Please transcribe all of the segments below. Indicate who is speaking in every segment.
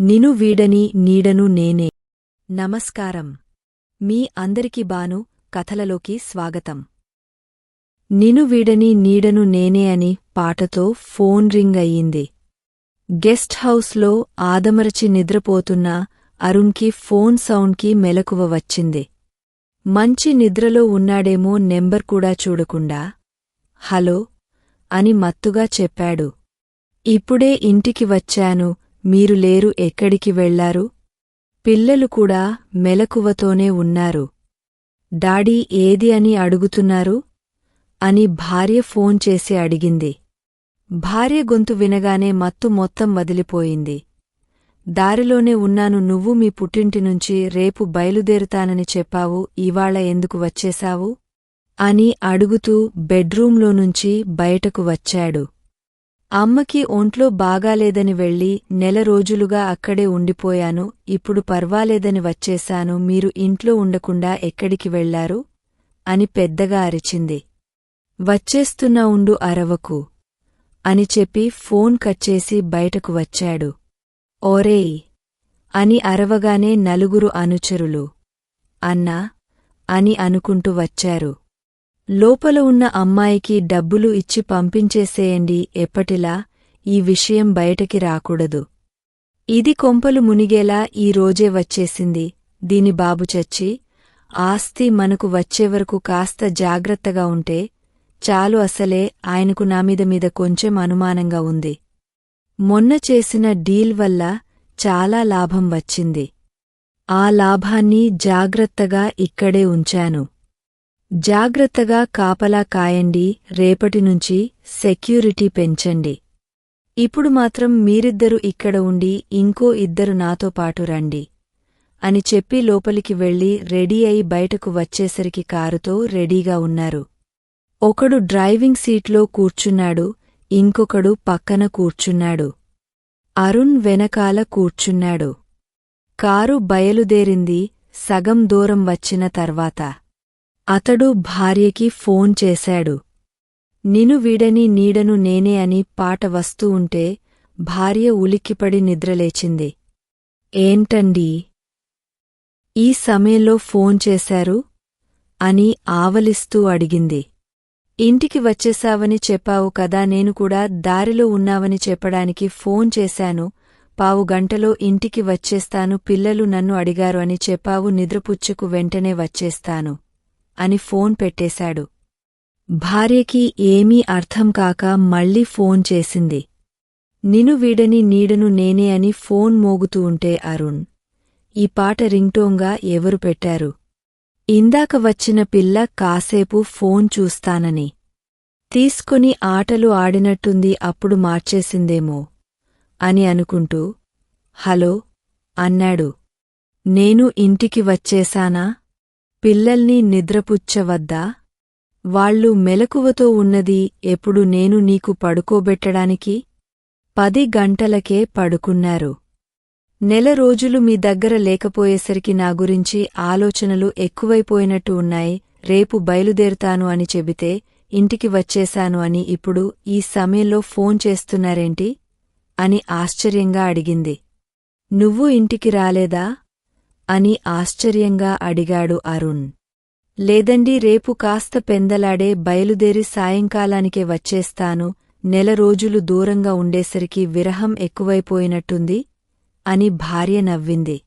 Speaker 1: నిను వీడని నీడను నేనే. నమస్కారం. మీ అందరికి బాను కథలలోకి స్వాగతం. నిను వీడని నీడను నేనే అని పాటతో ఫోన్ రింగ్ అయ్యింది. గెస్ట్ హౌస్లో ఆదమరచి నిద్రపోతున్న అరుణ్కి ఫోన్ సౌండ్కి మెలకువ వచ్చింది. మంచి నిద్రలో ఉన్నాడేమో నెంబర్ కూడా చూడకుండా. హలో అని మత్తుగా చెప్పాడు. ఇప్పుడే ఇంటికి వచ్చాను మీరు లేరు ఎక్కడికి వెళ్ళారు? పిల్లలు కూడా మెలకువతోనే ఉన్నారు. డాడీ ఏది అని అడుగుతున్నారు? అని భార్య ఫోన్ చేసి అడిగింది. భార్య గొంతు వినగానే మత్తు మొత్తం వదిలిపోయింది. దారిలోనే ఉన్నాను నువ్వు మీ పుట్టింటి నుంచి రేపు బయలుదేరుతానని చెప్పావు ఇవాళ ఎందుకు వచ్చేశావు? అని అడుగుతూ బెడ్రూంలో నుంచి బయటకు వచ్చాడు. అమ్మకి ఒంట్లో బాగాలేదని వెళ్ళి నెల రోజులుగా అక్కడే ఉండిపోయాను. ఇప్పుడు పర్వాలేదని వచ్చేశాను. మీరు ఇంట్లో ఉండకుండా ఎక్కడికి వెళ్ళారు అని పెద్దగా అరిచింది. వచ్చేస్తున్నా ఉండు అరవకు అని చెప్పి ఫోన్ కచ్చేసి బయటకు వచ్చాడు. ఓరేయ్ అని అరవగానే నలుగురు అనుచరులు. అన్నా అని అనుకుంటూ వచ్చారు. లోపల ఉన్న అమ్మాయికి డబ్బులు ఇచ్చి పంపించేసేయండి ఎప్పటిలా ఈ విషయం బయటకి రాకూడదు. ఇది కొంపలు మునిగేలా ఈ రోజే వచ్చేసింది. దీని బాబు చచ్చి ఆస్తి మనకు వచ్చేవరకు కాస్త జాగ్రత్తగా ఉంటే చాలు అసలే ఆయనకు నామీద మీద కొంచెం అనుమానంగా ఉంది. మొన్న చేసిన డీల్ వల్ల చాలా లాభం వచ్చింది. ఆ లాభాన్ని జాగ్రత్తగా ఇక్కడే ఉంచాను. జాగ్రత్తగా కాపలా కాయండి రేపటినుంచి సెక్యూరిటీ పెంచండి. ఇప్పుడు మాత్రం మీరిద్దరు ఇక్కడ ఉండి ఇంకో ఇద్దరు నాతో పాటు రండి. అని చెప్పి లోపలికి వెళ్ళి రెడీ అయి బయటకు వచ్చేసరికి కారుతో రెడీగా ఉన్నారు. ఒకడు డ్రైవింగ్ సీట్లో కూర్చున్నాడు ఇంకొకడు పక్కన కూర్చున్నాడు. అరుణ్ వెనకాల కూర్చున్నాడు. కారు బయలుదేరింది సగం దూరం వచ్చిన తర్వాత. అతడు భార్యకి ఫోన్ చేశాడు. నిను వీడని నీడను నేనే అని పాట వస్తూ ఉంటే భార్య ఉలిక్కిపడి నిద్రలేచింది. ఏంటండీ? ఈ సమయంలో ఫోన్ చేశారు అని ఆవలిస్తూ అడిగింది. ఇంటికి వచ్చేశావని చెప్పావు కదా నేను కూడా దారిలో ఉన్నావని చెప్పడానికి ఫోన్ చేశాను. పావు గంటలో ఇంటికి వచ్చేస్తాను పిల్లలు నన్ను అడిగారు అని చెప్పావు నిద్రపుచ్చుకు వెంటనే వచ్చేస్తాను. అని ఫోన్ పెట్టేశాడు. భార్యకి ఏమీ అర్థం కాక మళ్ళీ ఫోన్ చేసింది. నిను వీడని నీడను నేనే అని ఫోన్ మోగుతూ ఉంటే అరుణ్ ఈ పాట రింగ్టోంగా ఎవరు పెట్టారు? ఇందాక వచ్చిన పిల్ల కాసేపు ఫోన్ చూస్తానని. తీసుకొని ఆటలు ఆడినట్టుంది అప్పుడు మార్చేసిందేమో అని అనుకుంటూ హలో అన్నాడు. నేను ఇంటికి వచ్చేశానా? పిల్లల్ని నిద్రపుచ్చవద్దా? వాళ్ళు మెలకువతో ఉన్నది ఎప్పుడు నేను నీకు పడుకోబెట్టడానికి? పది గంటలకే పడుకున్నారు. నెల రోజులు మీ దగ్గర లేకపోయేసరికి నా గురించి ఆలోచనలు ఎక్కువైపోయినట్టు ఉన్నాయి. రేపు బయలుదేరుతాను అని చెబితే ఇంటికి వచ్చేశాను అని ఇప్పుడు ఈ సమయంలో ఫోన్ చేస్తున్నారేంటి? అని ఆశ్చర్యంగా అడిగింది. నువ్వు ఇంటికి రాలేదా? అని ఆశ్చర్యంగా అడిగాడు అరుణ్. లేదండి రేపు కాస్త పెందలాడే బయలుదేరి సాయంకాలానికే వచ్చేస్తాను నెల రోజులు దూరంగా ఉండేసరికి విరహం ఎక్కువైపోయినట్టుంది అని భార్య నవ్వింది.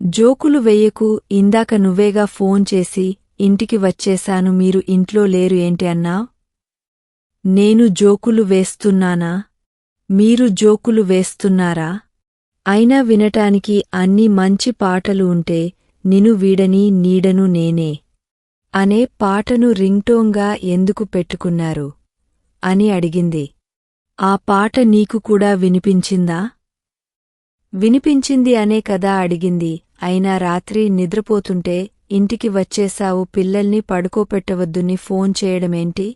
Speaker 1: జోకులు వెయ్యకు ఇందాక నువ్వేగా ఫోన్ చేసి ఇంటికి వచ్చేశాను మీరు ఇంట్లో లేరు ఏంటి అన్నా? నేను జోకులు వేస్తున్నానా? మీరు జోకులు వేస్తున్నారా? అయినా వినటానికి అన్ని మంచి పాటలు ఉంటే నిను వీడని నీడను నేనే అనే పాటను రింగ్టోంగా ఎందుకు పెట్టుకున్నారు? అని అడిగింది. ఆ పాట నీకు కూడా వినిపించిందా? వినిపించింది అనే కదా అడిగింది. అయినా రాత్రి నిద్రపోతుంటే ఇంటికి వచ్చేశావు పిల్లల్ని పడుకోపెట్టవద్దుని ఫోన్ చేయడమేంటి?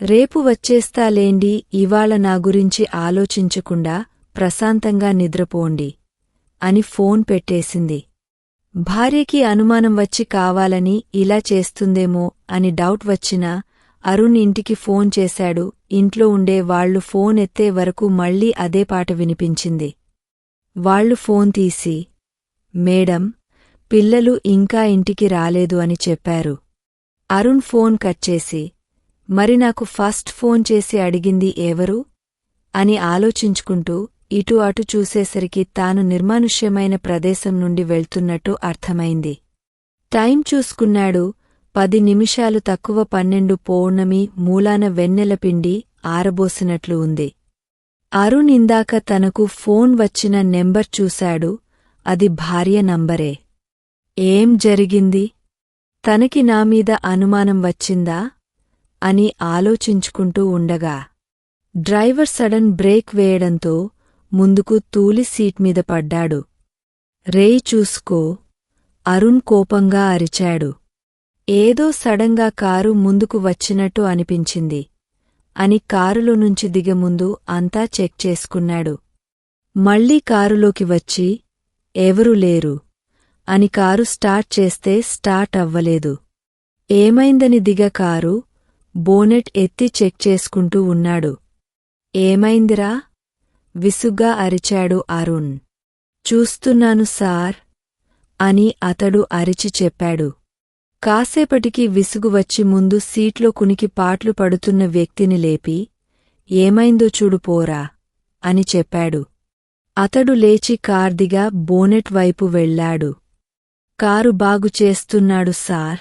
Speaker 1: రేపు వచ్చేస్తాలేండి ఇవాళ నా గురించి ఆలోచించకుండా ప్రశాంతంగా నిద్రపోండి అని ఫోన్ పెట్టేసింది. భార్యకి అనుమానం వచ్చి కావాలని ఇలా చేస్తుందేమో అని డౌట్ వచ్చినా అరుణ్ ఇంటికి ఫోన్ చేశాడు. ఇంట్లో ఉండే వాళ్ళు ఫోన్ ఎత్తే వరకు మళ్ళీ అదే పాట వినిపించింది. వాళ్ళు ఫోన్ తీసి మేడం పిల్లలు ఇంకా ఇంటికి రాలేదు అని చెప్పారు. అరుణ్ ఫోన్ కట్ చేసి మరి నాకు ఫస్ట్ ఫోన్ చేసి అడిగింది ఎవరు? అని ఆలోచించుకుంటూ ఇటు అటు చూసేసరికి తాను నిర్మానుష్యమైన ప్రదేశం నుండి వెళ్తున్నట్టు అర్థమైంది. టైం చూసుకున్నాడు. పది నిమిషాలు తక్కువ పన్నెండు పౌర్ణమి మూలాన వెన్నెల పిండి ఆరబోసినట్లు ఉంది. అరుణ్ ఇందాక తనకు ఫోన్ వచ్చిన నెంబర్ చూశాడు. అది భార్య నంబరే. ఏం జరిగింది? తనకి నామీద అనుమానం వచ్చిందా? అని ఆలోచించుకుంటూ ఉండగా. డ్రైవర్ సడన్ బ్రేక్ వేయడంతో ముందుకు తూలి సీట్ మీద పడ్డాడు. రేయ్ చూసుకో. అరుణ్ కోపంగా అరిచాడు. ఏదో సడన్గా కారు ముందుకు వచ్చినట్టు అనిపించింది. అని కారులో నుంచి దిగముందు అంతా చెక్ చేసుకున్నాడు. మళ్ళీ కారులోకి వచ్చి ఎవరూ లేరు అని కారు స్టార్ట్ చేస్తే స్టార్ట్ అవ్వలేదు. ఏమైందని దిగ కారు బోనెట్ ఎత్తి చెక్ చేసుకుంటూ ఉన్నాడు. ఏమైందిరా? విసుగ్గా అరిచాడు అరుణ్. చూస్తున్నాను సార్ అని అతడు అరిచి చెప్పాడు. కాసేపటికి విసుగు వచ్చి ముందు సీట్లో కునికి పాట్లు పడుతున్న వ్యక్తిని లేపి ఏమైందో చూడు పోరా అని చెప్పాడు. అతడు లేచి కార్దిగా బోనెట్ వైపు వెళ్ళాడు. కారు బాగు చేస్తున్నాడు సార్.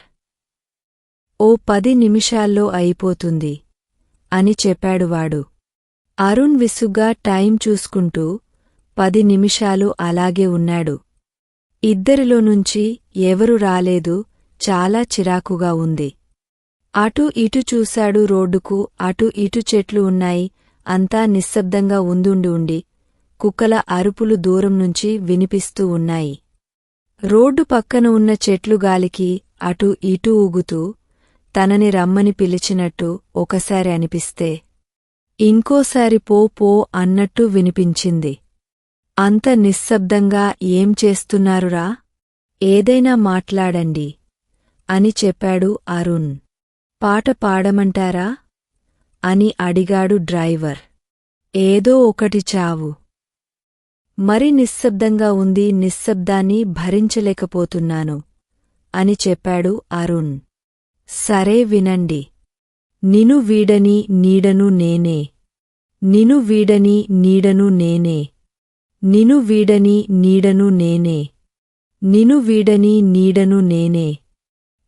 Speaker 1: ఓ పది నిమిషాల్లో అయిపోతుంది అని చెప్పాడు వాడు. అరుణ్ విసుగ్గా టైం చూసుకుంటూ పది నిమిషాలు అలాగే ఉన్నాడు. ఇద్దరిలో నుంచి ఎవరు రాలేదు చాలా చిరాకుగా ఉంది. అటు ఇటు చూశాడు రోడ్డుకు అటు ఇటు చెట్లు ఉన్నాయి అంతా నిశ్శబ్దంగా ఉందుండి ఉండి కుక్కల అరుపులు దూరం నుంచి వినిపిస్తూ ఉన్నాయి. రోడ్డు పక్కన ఉన్న చెట్లు గాలికి అటు ఇటు ఊగుతూ తనని రమ్మని పిలిచినట్టు ఒకసారి అనిపిస్తే ఇంకోసారి పో పో అన్నట్టు వినిపించింది. అంత నిశ్శబ్దంగా ఏం చేస్తున్నారురా? ఏదైనా మాట్లాడండి. అని చెప్పాడు అరుణ్. పాట పాడమంటారా? అని అడిగాడు డ్రైవర్. ఏదో ఒకటి చావు. మరి నిశ్శబ్దంగా ఉంది నిశ్శబ్దాన్ని భరించలేకపోతున్నాను. అని చెప్పాడు అరుణ్. సరే వినండి. నిను వీడని నీడను నేనే. నిను వీడని నీడను నేనే. నిను వీడని నీడను నేనే. నిను వీడని నీడను నేనే.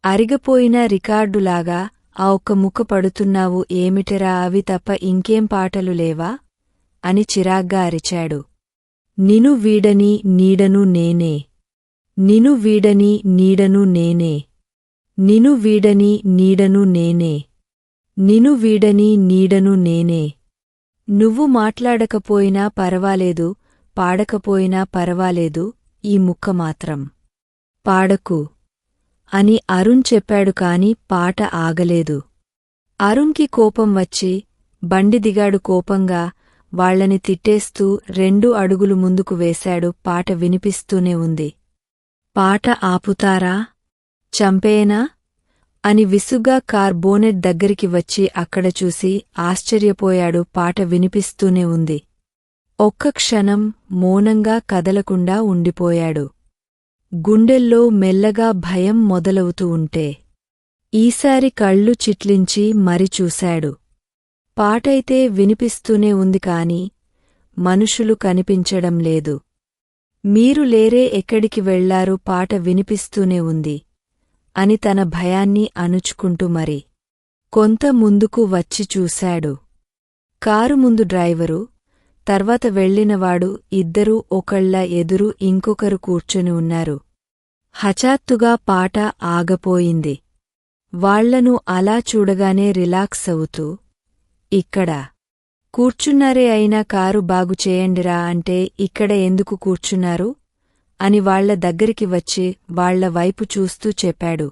Speaker 1: అరిగపోయిన రికార్డులాగా ఆ ఒక్క ముక్క పడుతున్నావు ఏమిటరా అవి తప్ప ఇంకేం పాటలు లేవా? అని చిరాగ్గా అరిచాడు. నిను వీడని నీడను నేనే. నిను వీడని నీడను నేనే. నిను వీడని నీడను నేనే. నిను వీడని నీడను నేనే. నువ్వు మాట్లాడకపోయినా పరవాలేదు పాడకపోయినా పరవాలేదు ఈ ముక్క మాత్రం. పాడకు. అని అరుణ్ చెప్పాడు కాని పాట ఆగలేదు. అరుణ్కి కోపం వచ్చి బండి దిగాడు కోపంగా వాళ్ళని తిట్టేస్తూ రెండు అడుగులు ముందుకు వేశాడు పాట వినిపిస్తూనే ఉంది. పాట ఆపుతారా? చంపేనా? అని విసుగ్గా కార్ బోనెట్ దగ్గరికి వచ్చి అక్కడ చూసి ఆశ్చర్యపోయాడు పాట వినిపిస్తూనే ఉంది. ఒక్క క్షణం మౌనంగా కదలకుండా ఉండిపోయాడు. గుండెల్లో మెల్లగా భయం మొదలవుతూ ఉంటే ఈసారి కళ్ళు చిట్లించి మరి చూశాడు. పాటైతే వినిపిస్తూనే ఉంది కాని మనుషులు కనిపించడం లేదు. మీరు లేరే ఎక్కడికి వెళ్ళారు పాట వినిపిస్తూనే ఉంది. అని తన భయాన్ని అణుచుకుంటూ మరి కొంత ముందుకు వచ్చి చూశాడు. కారు ముందు డ్రైవరు తర్వాత వెళ్ళినవాడు ఇద్దరూ ఒకళ్ళ ఎదురు ఇంకొకరు కూర్చొని ఉన్నారు. హఠాత్తుగా పాట ఆగపోయింది. వాళ్ళను అలా చూడగానే రిలాక్స్ అవుతూ ఇక్కడ కూర్చున్నారే అయినా కారు బాగు చేయండిరా అంటే ఇక్కడ ఎందుకు కూర్చున్నారు? అని వాళ్ళ దగ్గరికి వచ్చి వాళ్ళ వైపు చూస్తూ చెప్పాడు.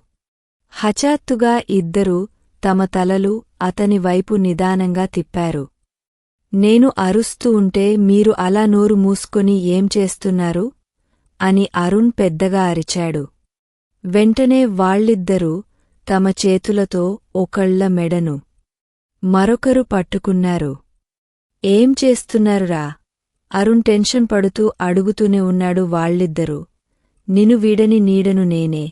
Speaker 1: హఠాత్తుగా ఇద్దరూ తమ తలలు అతని వైపు నిదానంగా తిప్పారు. నేను అరుస్తూ ఉంటే మీరు అలా నోరు మూసుకొని ఏం చేస్తున్నారు? అని అరుణ్ పెద్దగా అరిచాడు. వెంటనే వాళ్ళిద్దరూ తమ చేతులతో ఒకళ్ళ మెడను మరొకరు పట్టుకున్నారు. ఏం చేస్తున్నారురా? అరుణ్ టెన్షన్ పడుతూ అడుగుతూనే ఉన్నాడు వాళ్ళిద్దరూ. నిను వీడని నీడను నేనే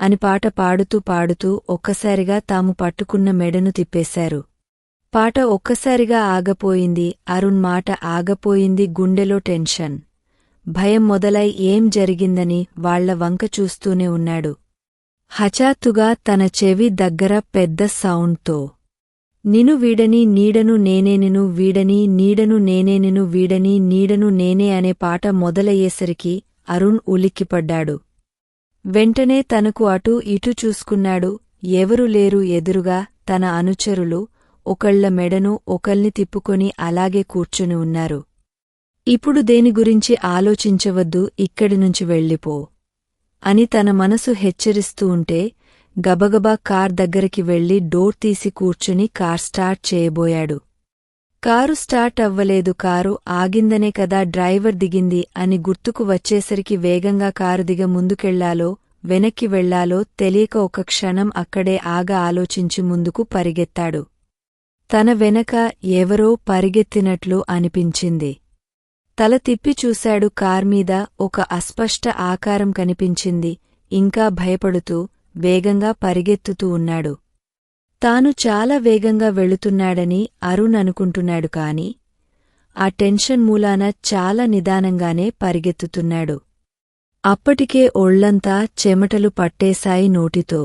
Speaker 1: అని పాట పాడుతూ పాడుతూ ఒక్కసారిగా తాము పట్టుకున్న మెడను తిప్పేశారు. పాట ఒక్కసారిగా ఆగపోయింది అరుణ్ మాట ఆగపోయింది గుండెలో టెన్షన్. భయం మొదలై ఏం జరిగిందని వాళ్ళ వంక చూస్తూనే ఉన్నాడు. హఠాత్తుగా తన చెవి దగ్గర పెద్ద సౌండ్తో నిను వీడని నీడను నేనే నిను వీడని నీడను నేనే నిను వీడని నీడను నేనే అనే పాట మొదలయ్యేసరికి అరుణ్ ఉలిక్కిపడ్డాడు. వెంటనే తనకు అటూ ఇటూ చూసుకున్నాడు. ఎవరు లేరు ఎదురుగా తన అనుచరులు. ఒకళ్ళ మెడను ఒకల్ని తిప్పుకొని అలాగే కూర్చుని ఉన్నారు. ఇప్పుడు దేని గురించి ఆలోచించవద్దు ఇక్కడి నుంచి వెళ్ళిపో అని తన మనసు హెచ్చరిస్తూ ఉంటే గబగబా కార్ దగ్గరికి వెళ్ళి డోర్ తీసి కూర్చుని కార్ స్టార్ట్ చేయబోయాడు. కారు స్టార్ట్ అవ్వలేదు కారు ఆగిందనే కదా డ్రైవర్ దిగింది అని గుర్తుకు వచ్చేసరికి వేగంగా కారు దిగ ముందుకెళ్ళాలో వెనక్కి వెళ్ళాలో తెలియక ఒక క్షణం అక్కడే ఆగ ఆలోచించి ముందుకు పరిగెత్తాడు. తన వెనక ఎవరో పరిగెత్తినట్లు అనిపించింది. తల తిప్పి చూశాడు కార్మీద ఒక అస్పష్ట ఆకారం కనిపించింది. ఇంకా భయపడుతూ వేగంగా పరిగెత్తుతూ ఉన్నాడు. తాను చాలా వేగంగా వెళుతున్నాడని అరుణ్ అనుకుంటున్నాడు కాని ఆ టెన్షన్ మూలాన చాలా నిదానంగానే పరిగెత్తుతున్నాడు. అప్పటికే ఒళ్ళంతా చెమటలు పట్టేశాయి నోటితో.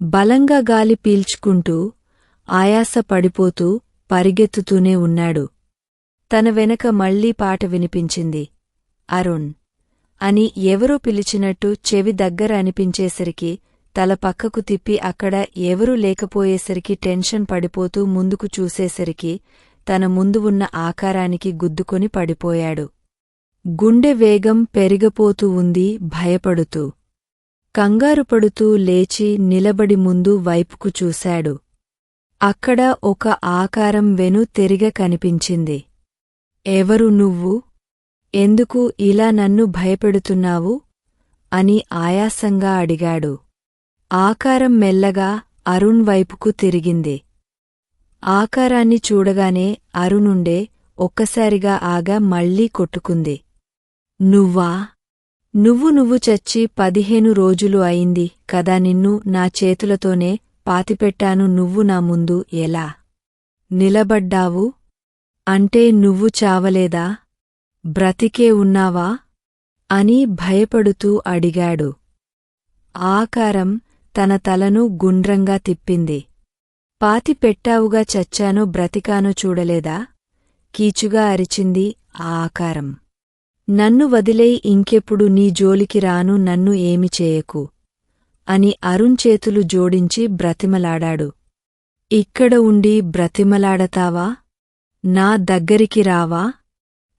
Speaker 1: బలంగా గాలి పీల్చుకుంటూ ఆయాస పడిపోతూ పరిగెత్తుతూనే ఉన్నాడు. తన వెనక మళ్ళీ పాట వినిపించింది. అరుణ్! అని ఎవరో పిలిచినట్టు చెవి దగ్గర అనిపించేసరికి తల పక్కకు తిప్పి అక్కడ ఎవరూ లేకపోయేసరికి టెన్షన్ పడిపోతూ ముందుకు చూసేసరికి తన ముందు ఉన్న ఆకారానికి గుద్దుకొని పడిపోయాడు. గుండె వేగం పెరిగపోతూ ఉంది భయపడుతూ. కంగారుపడుతూ లేచి నిలబడి ముందు వైపుకు చూశాడు. అక్కడ ఒక ఆకారం వెను తెరిగ కనిపించింది. ఎవరు నువ్వు? ఎందుకు ఇలా నన్ను భయపెడుతున్నావు? అని ఆయాసంగా అడిగాడు. ఆకారం మెల్లగా అరుణ్ వైపుకు తిరిగింది. ఆకారాన్ని చూడగానే అరుణుండే ఒక్కసారిగా ఆగా మళ్ళీ కొట్టుకుంది. నువ్వా? నువ్వు నువ్వు చచ్చి పదిహేను రోజులు అయింది కదా నిన్ను నా చేతులతోనే పాతిపెట్టాను నువ్వు నా ముందు ఎలా? నిలబడ్డావు? అంటే నువ్వు చావలేదా? బ్రతికే ఉన్నావా? అని భయపడుతూ అడిగాడు. ఆకారం తన తలను గుండ్రంగా తిప్పింది. పాతి పెట్టావుగా చచ్చానో బ్రతికానో చూడలేదా? కీచుగా అరిచింది ఆ ఆకారం. నన్ను వదిలేయి ఇంకెప్పుడు నీ జోలికి రాను నన్ను ఏమి చేయకు అని అరుణ్ చేతులు జోడించి బ్రతిమలాడాడు. ఇక్కడ ఉండి బ్రతిమలాడతావా? నా దగ్గరికి రావా?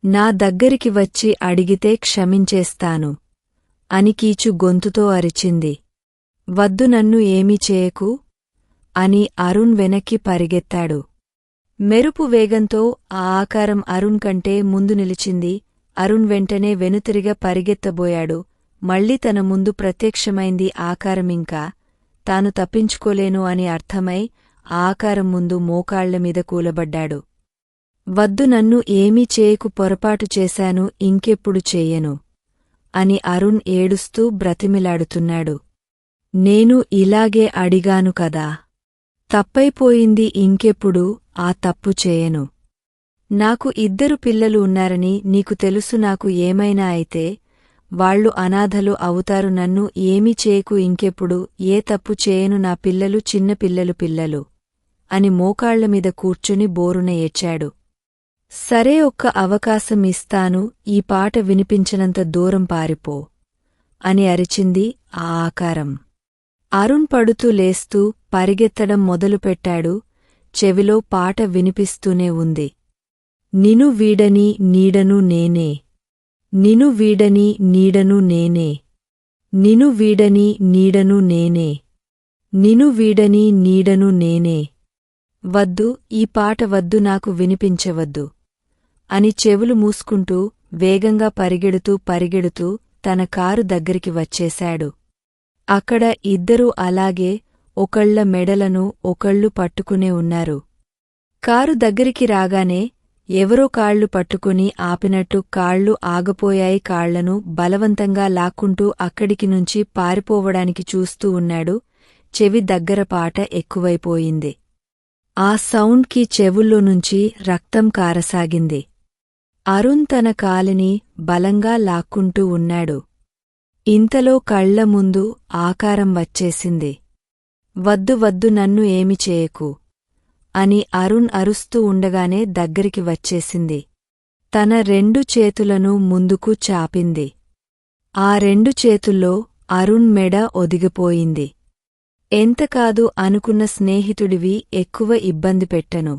Speaker 1: నా దగ్గరికి వచ్చి అడిగితే క్షమించేస్తాను అని కీచు గొంతుతో అరిచింది. వద్దు నన్ను ఏమీ చేయకు? అని అరుణ్ వెనక్కి పరిగెత్తాడు. మెరుపు వేగంతో ఆ ఆకారం అరుణ్ కంటే ముందు నిలిచింది. అరుణ్ వెంటనే వెనుతిరిగా పరిగెత్తబోయాడు. మళ్ళీ తన ముందు ప్రత్యక్షమైంది ఆకారమింకా తాను తప్పించుకోలేను అని అర్థమై ఆకారం ముందు మోకాళ్ళమీద కూలబడ్డాడు. వద్దు నన్ను ఏమీ చేయకు పొరపాటు చేశాను ఇంకెప్పుడు చేయను అని అరుణ్ ఏడుస్తూ బ్రతిమిలాడుతున్నాడు. నేను ఇలాగే అడిగాను కదా. తప్పైపోయింది ఇంకెప్పుడు ఆ తప్పు చేయను. నాకు ఇద్దరు పిల్లలు ఉన్నారని నీకు తెలుసు నాకు ఏమైనా అయితే వాళ్ళు అనాథలు అవుతారు నన్ను ఏమీ చేయకు ఇంకెప్పుడు ఏ తప్పు చేయను నా పిల్లలు చిన్న పిల్లలు పిల్లలు అని మోకాళ్ళమీద కూర్చుని బోరున ఏడ్చాడు. సరే ఒక్క అవకాశం ఇస్తాను ఈ పాట వినిపించనంత దూరం పారిపో అని అరిచింది ఆ ఆకారం. అరుణ్ పడుతూ లేస్తూ పరిగెత్తడం మొదలుపెట్టాడు. చెవిలో పాట వినిపిస్తూనే ఉంది. నిను వీడని నీడను నేనే. నిను వీడని నీడను నేనే. నిను వీడని నీడను నేనే. నిను వీడని నీడను నేనే. వద్దు ఈ పాట వద్దు నాకు వినిపించవద్దు అని చెవులు మూసుకుంటూ వేగంగా పరిగెడుతూ పరిగెడుతూ తన కారు దగ్గరికి వచ్చేశాడు. అక్కడ ఇద్దరూ అలాగే ఒకళ్ళ మెడలను ఒకళ్ళు పట్టుకునే ఉన్నారు. కారు దగ్గరికి రాగానే ఎవరో కాళ్ళు పట్టుకుని ఆపినట్టు కాళ్ళు ఆగపోయాయి కాళ్ళను బలవంతంగా లాక్కుంటూ అక్కడికి నుంచి పారిపోవడానికి చూస్తూ ఉన్నాడు. చెవి దగ్గర పాట ఎక్కువైపోయింది. ఆ సౌండ్కి చెవుల్లో నుంచి రక్తం కారసాగింది. అరుణ్ తన కాలిని బలంగా లాక్కుంటూ ఉన్నాడు. ఇంతలో కళ్ళ ముందు ఆకారం వచ్చేసింది. వద్దు వద్దు నన్ను ఏమి చేయకు అని అరుణ్ అరుస్తూ ఉండగానే దగ్గరికి వచ్చేసింది. తన రెండు చేతులను ముందుకు చాపింది. ఆ రెండు చేతుల్లో అరుణ్ మెడ ఒదిగిపోయింది. ఎంతకాదు అనుకున్న స్నేహితుడివి ఎక్కువ ఇబ్బంది పెట్టను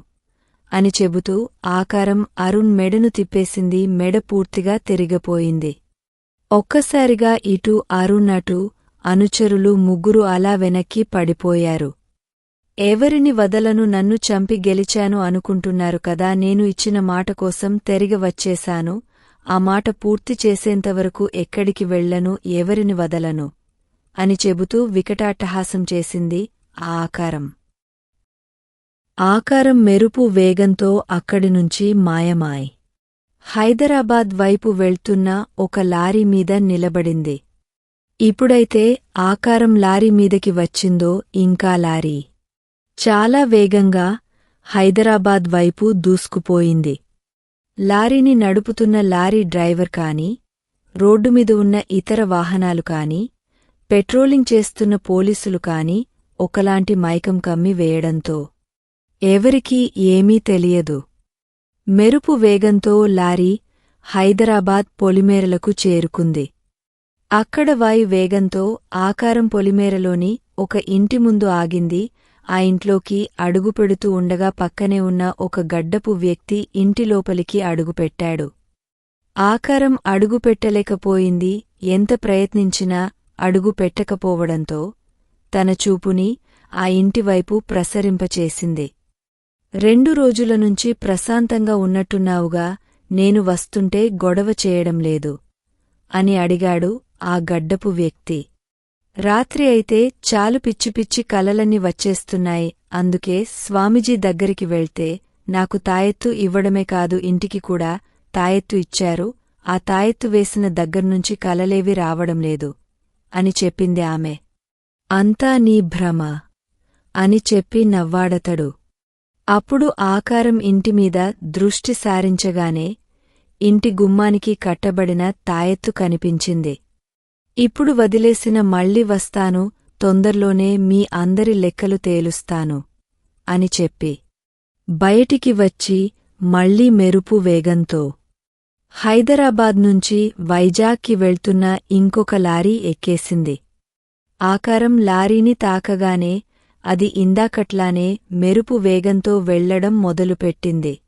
Speaker 1: అని చెబుతూ ఆకారం అరుణ్ మెడను తిప్పేసింది మెడ పూర్తిగా తిరిగిపోయింది. ఒక్కసారిగా ఇటు అరుణటు అనుచరులు ముగ్గురు అలా వెనక్కి పడిపోయారు. ఎవరిని వదలను నన్ను చంపి గెలిచాను అనుకుంటున్నారు కదా నేను ఇచ్చిన మాట కోసం తిరిగి వచ్చేశాను. ఆ మాట పూర్తి చేసేంతవరకు ఎక్కడికి వెళ్ళను ఎవరిని వదలను? అని చెబుతూ వికటాట్టహాసం చేసింది ఆ ఆకారం. ఆకారం మెరుపు వేగంతో అక్కడి నుంచి మాయమాయ్. హైదరాబాద్ వైపు వెళ్తున్న ఒక లారీ మీద నిలబడింది. ఇప్పుడైతే ఆకారం లారీ మీదకి వచ్చిందో ఇంకా లారీ. చాలా వేగంగా హైదరాబాద్ వైపు దూసుకుపోయింది. లారీని నడుపుతున్న లారీ డ్రైవర్ కాని రోడ్డు మీద ఉన్న ఇతర వాహనాలు కాని పెట్రోలింగ్ చేస్తున్న పోలీసులు కాని ఒకలాంటి మైకం కమ్మి వేయడంతో ఎవరికీ ఏమీ తెలియదు. మెరుపు వేగంతో లారీ హైదరాబాద్ పొలిమేరలకు చేరుకుంది. అక్కడ వాయు వేగంతో ఆకారం పొలిమేరలోని ఒక ఇంటి ముందు ఆగింది. ఆ ఇంట్లోకి అడుగుపెడుతూ ఉండగా పక్కనే ఉన్న ఒక గడ్డపు వ్యక్తి ఇంటి లోపలికి అడుగుపెట్టాడు ఆకారం అడుగుపెట్టలేకపోయింది ఎంత ప్రయత్నించినా అడుగు పెట్టకపోవడంతో తన చూపుని ఆ ఇంటివైపు ప్రసరింపచేసింది. రెండు రోజుల నుంచి ప్రశాంతంగా ఉన్నట్టున్నావుగా నేను వస్తుంటే గొడవ చేయడం లేదు. అని అడిగాడు ఆ గడ్డపు వ్యక్తి. రాత్రి అయితే చాలు పిచ్చి పిచ్చి కలలన్నీ వచ్చేస్తున్నాయి అందుకే స్వామీజీ దగ్గరికి వెళ్తే నాకు తాయెత్తు ఇవ్వడమే కాదు ఇంటికి కూడా తాయెత్తు ఇచ్చారు ఆ తాయెత్తు వేసిన దగ్గర్నుంచి కలలేవి రావడం లేదు. అని చెప్పింది ఆమె. అంతా నీ భ్రమ. అని చెప్పి నవ్వాడతడు. అప్పుడు ఆకారం ఇంటిమీద దృష్టి సారించగానే ఇంటి గుమ్మానికి కట్టబడిన తాయెత్తు కనిపించింది. ఇప్పుడు వదిలేసిన మళ్ళీ వస్తాను తొందర్లోనే మీ అందరి లెక్కలు తేలుస్తాను అని చెప్పి బయటికి వచ్చి మళ్ళీ మెరుపు వేగంతో హైదరాబాద్ నుంచి వైజాగ్కి వెళ్తున్న ఇంకొక లారీ ఎక్కేసింది. ఆకారం లారీని తాకగానే అది ఇందాకట్లానే మెరుపు వేగంతో వెళ్ళడం మొదలుపెట్టింది.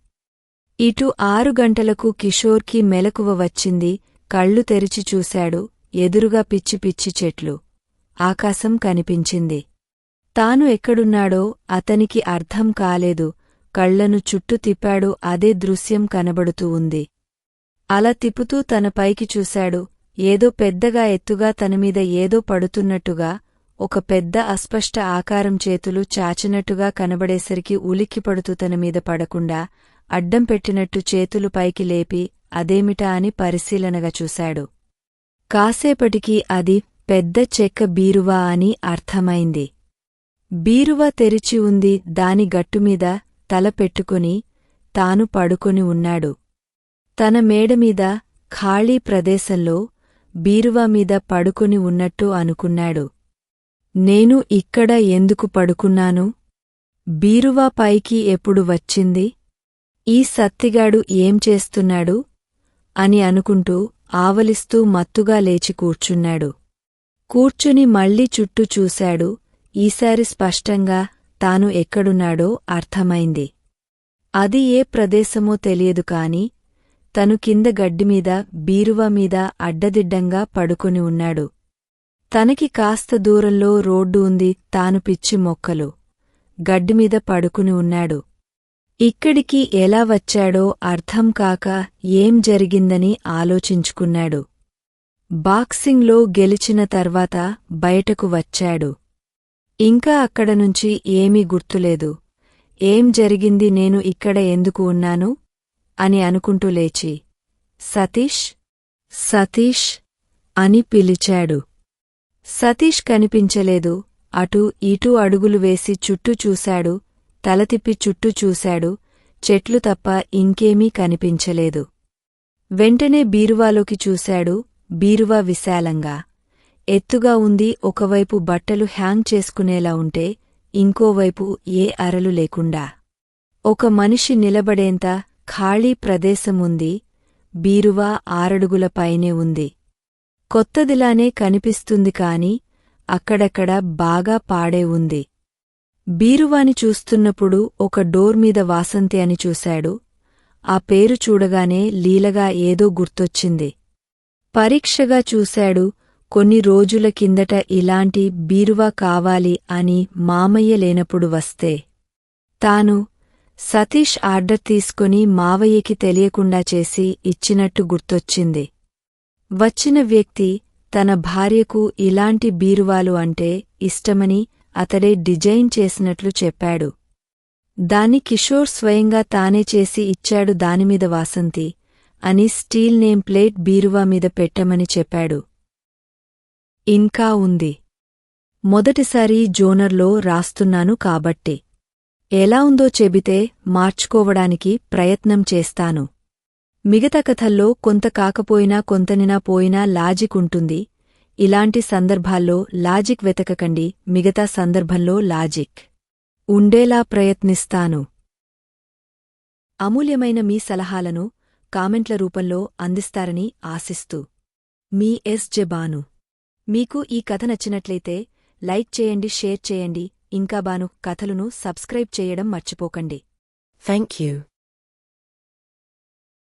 Speaker 1: ఇటు ఆరు గంటలకు కిషోర్కి మెలకువ వచ్చింది. కళ్ళు తెరిచి చూశాడు. ఎదురుగా పిచ్చి పిచ్చి చెట్లు. ఆకాశం కనిపించింది. తాను ఎక్కడున్నాడో అతనికి అర్థం కాలేదు. కళ్ళను చుట్టూ తిప్పాడు. అదే దృశ్యం కనబడుతూ ఉంది. అలా తిప్పుతూ తన పైకి చూశాడు. ఏదో పెద్దగా ఎత్తుగా తనమీద ఏదో పడుతున్నట్టుగా ఒక పెద్ద అస్పష్ట ఆకారం చేతులు చాచినట్టుగా కనబడేసరికి ఉలిక్కిపడుతూ తన మీద పడకుండా అడ్డం పెట్టినట్టు చేతులు పైకి లేపి అదేమిటా అని పరిశీలనగా చూశాడు. కాసేపటికి అది పెద్ద చెక్క బీరువా అని అర్థమైంది. బీరువా తెరిచి ఉంది దాని గట్టుమీద తల పెట్టుకుని తాను పడుకొని ఉన్నాడు. తన మేడమీద ఖాళీ ప్రదేశంలో బీరువా మీద పడుకొని ఉన్నట్టు అనుకున్నాడు. నేను ఇక్కడ ఎందుకు పడుకున్నాను? బీరువా పైకి ఎప్పుడు వచ్చింది? ఈ సత్తిగాడు ఏం చేస్తున్నాడు? అని అనుకుంటూ ఆవలిస్తూ మత్తుగా లేచి కూర్చున్నాడు. కూర్చుని మళ్ళీ చుట్టూ చూశాడు. ఈసారి స్పష్టంగా తాను ఎక్కడున్నాడో అర్థమైంది. అది ఏ ప్రదేశమో తెలియదు కాని తను కింద గడ్డిమీద బీరువా మీద అడ్డదిడ్డంగా పడుకొని ఉన్నాడు. తనకి కాస్త దూరంలో రోడ్డు ఉంది తాను పిచ్చి మొక్కలు. గడ్డిమీద పడుకుని ఉన్నాడు. ఇక్కడికి ఎలా వచ్చాడో అర్థం కాక ఏం జరిగిందని ఆలోచించుకున్నాడు. బాక్సింగ్లో గెలిచిన తర్వాత బయటకు వచ్చాడు. ఇంకా అక్కడ నుంచి ఏమీ గుర్తులేదు. ఏం జరిగింది నేను ఇక్కడ ఎందుకు ఉన్నాను? అని అనుకుంటూ లేచి సతీష్ సతీష్ అని పిలిచాడు. సతీష్ కనిపించలేదు. అటూ ఇటూ అడుగులు వేసి చుట్టూ చూశాడు. తల తిప్పి చుట్టూ చూశాడు. చెట్లు తప్ప ఇంకేమీ కనిపించలేదు. వెంటనే బీరువాలోకి చూశాడు. బీరువా విశాలంగా. ఎత్తుగా ఉంది. ఒకవైపు బట్టలు హ్యాంగ్ చేసుకునేలా ఉంటే ఇంకోవైపు ఏ అరలు లేకుండా. ఒక మనిషి నిలబడేంత ఖాళీ ప్రదేశముంది బీరువా ఆరడుగుల పైనే ఉంది. కొత్తదిలానే కనిపిస్తుంది కాని అక్కడక్కడ బాగా పాడే ఉంది. బీరువాని చూస్తున్నప్పుడు ఒక డోర్ మీద వాసంతి అని చూశాడు. ఆ పేరు చూడగానే లీలగా ఏదో గుర్తొచ్చింది. పరీక్షగా చూశాడు కొన్ని రోజుల కిందట ఇలాంటి బీరువా కావాలి అని మామయ్య లేనప్పుడు వస్తే. తాను సతీష్ ఆర్డర్ తీసుకుని మావయ్యకి తెలియకుండా చేసి ఇచ్చినట్టు గుర్తొచ్చింది. వచ్చిన వ్యక్తి తన భార్యకు ఇలాంటి బీరువాలు అంటే ఇష్టమని అతడే డిజైన్ చేసినట్లు చెప్పాడు. దాన్ని కిషోర్ స్వయంగా తానే చేసి ఇచ్చాడు దానిమీద వాసంతి అని స్టీల్ నేమ్ ప్లేట్ బీరువా మీద పెట్టమని చెప్పాడు. ఇంకా ఉంది. మొదటిసారి జోనర్లో రాస్తున్నాను కాబట్టి. ఎలా ఉందో చెబితే మార్చుకోవడానికి ప్రయత్నం చేస్తాను. మిగతా కథల్లో కొంత కాకపోయినా కొంతనినా పోయినా లాజిక్ ఉంటుంది. ఇలాంటి సందర్భాల్లో లాజిక్ వెతకకండి మిగతా సందర్భంలో లాజిక్. ఉండేలా ప్రయత్నిస్తాను. అమూల్యమైన మీ సలహాలను కామెంట్ల రూపంలో అందిస్తారని ఆశిస్తూ. మీ ఎస్. జెబాను. మీకు ఈ కథ నచ్చినట్లయితే లైక్ చేయండి షేర్ చేయండి. ఇంకా బాను కథలను సబ్స్క్రైబ్ చేయడం మర్చిపోకండి.
Speaker 2: Thank you